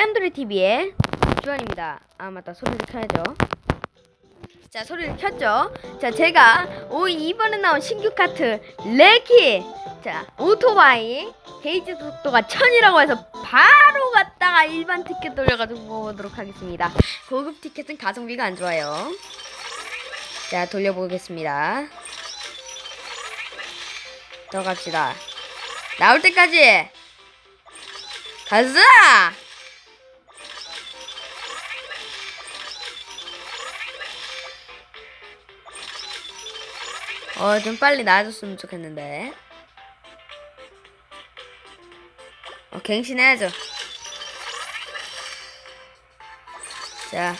짠돌이 TV의 주원입니다. 아 맞다 소리를 켜야죠. 자 소리를 켰죠. 자 제가 오 이번에 나온 신규 카트 레키 자 오토바이 게이지 속도가 1000이라고 해서 바로 갔다가 일반 티켓 돌려가지고 보도록 하겠습니다. 고급 티켓은 가성비가 안 좋아요. 자 돌려보겠습니다. 더 갑시다. 나올 때까지 가자! 어, 좀 빨리 나와줬으면 좋겠는데. 어, 갱신해야죠. 자,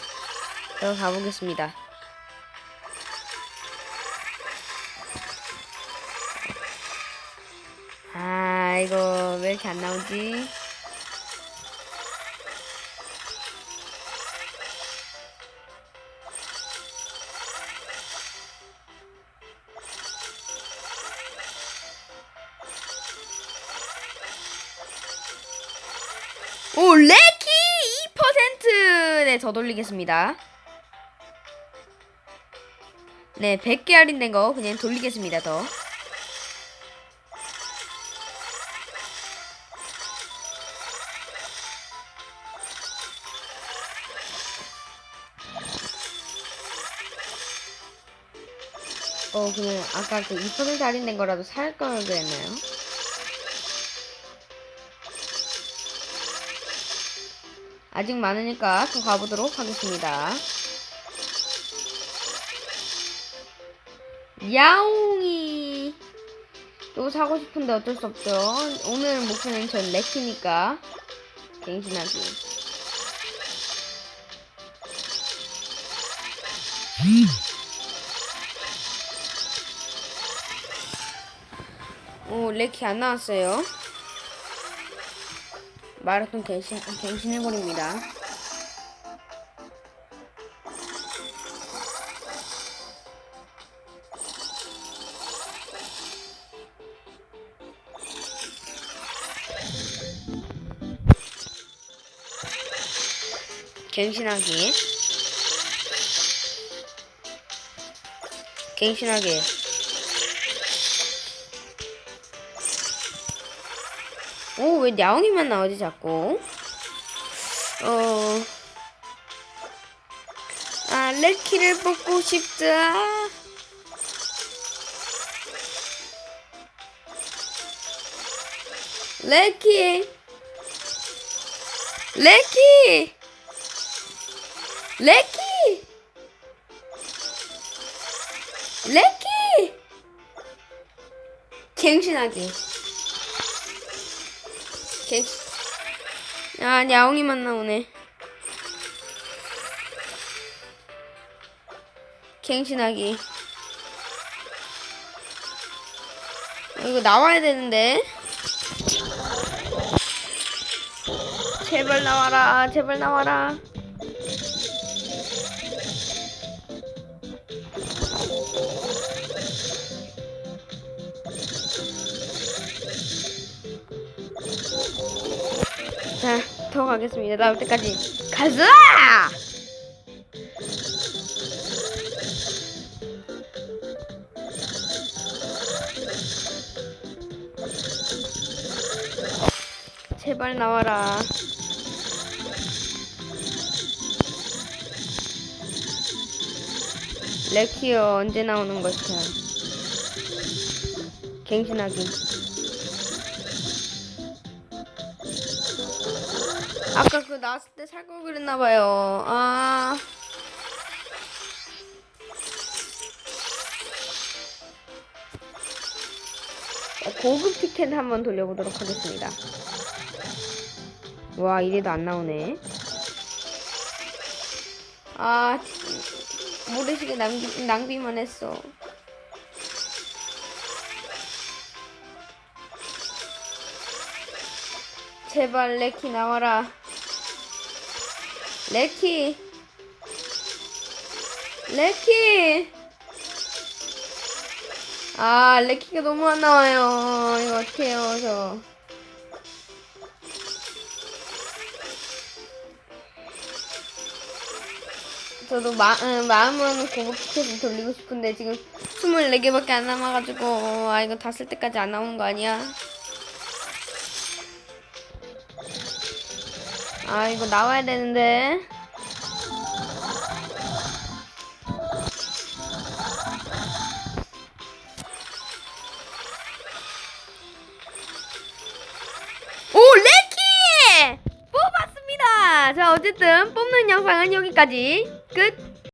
또 가보겠습니다. 아, 이거 왜 이렇게 안 나오지? 오, 레키 2%! 네, 더 돌리겠습니다. 네, 100개 할인된 거 그냥 돌리겠습니다, 더. 어, 그냥 아까 그 2% 할인된 거라도 살 걸 그랬나요? 아직 많으니까 또 가보도록 하겠습니다. 야옹이 또 사고 싶은데 어쩔 수 없죠. 오늘 목표는 전 레키니까 갱신하기. 오 레키 안 나왔어요. 마라톤 갱신, 갱신해버립니다. 갱신하기. 갱신하기. 오, 왜 야옹이만 나오지, 자꾸? 어. 아, 레키를 뽑고 싶다. 레키! 레키! 레키! 레키! 갱신하기. 갱 야, 야옹이만 나오네. 갱신하기. 어, 이거 나와야 되는데. 제발 나와라. 제발 나와라. 자, 더 가겠습니다. 나올 때까지 가자! 제발 나와라. 레키어 언제 나오는 것이야? 갱신하기. 아까 그 나왔을 때 살 걸 그랬나봐요. 아. 자, 고급 티켓 한번 돌려보도록 하겠습니다. 와, 이래도 안 나오네. 아, 모래시계 낭비, 낭비만 했어. 제발 레키 나와라. 레키. 레키. 아 레키가 너무 안 나와요. 이거 어떡해요 저. 저도 마, 음, 마음은 고급스테이 돌리고 싶은데 지금 24개밖에 안 남아가지고 아 이거 다 쓸 때까지 안 나오는 거 아니야? 아 이거 나와야 되는데. 오 레키! 뽑았습니다! 자 어쨌든 뽑는 영상은 여기까지. 끝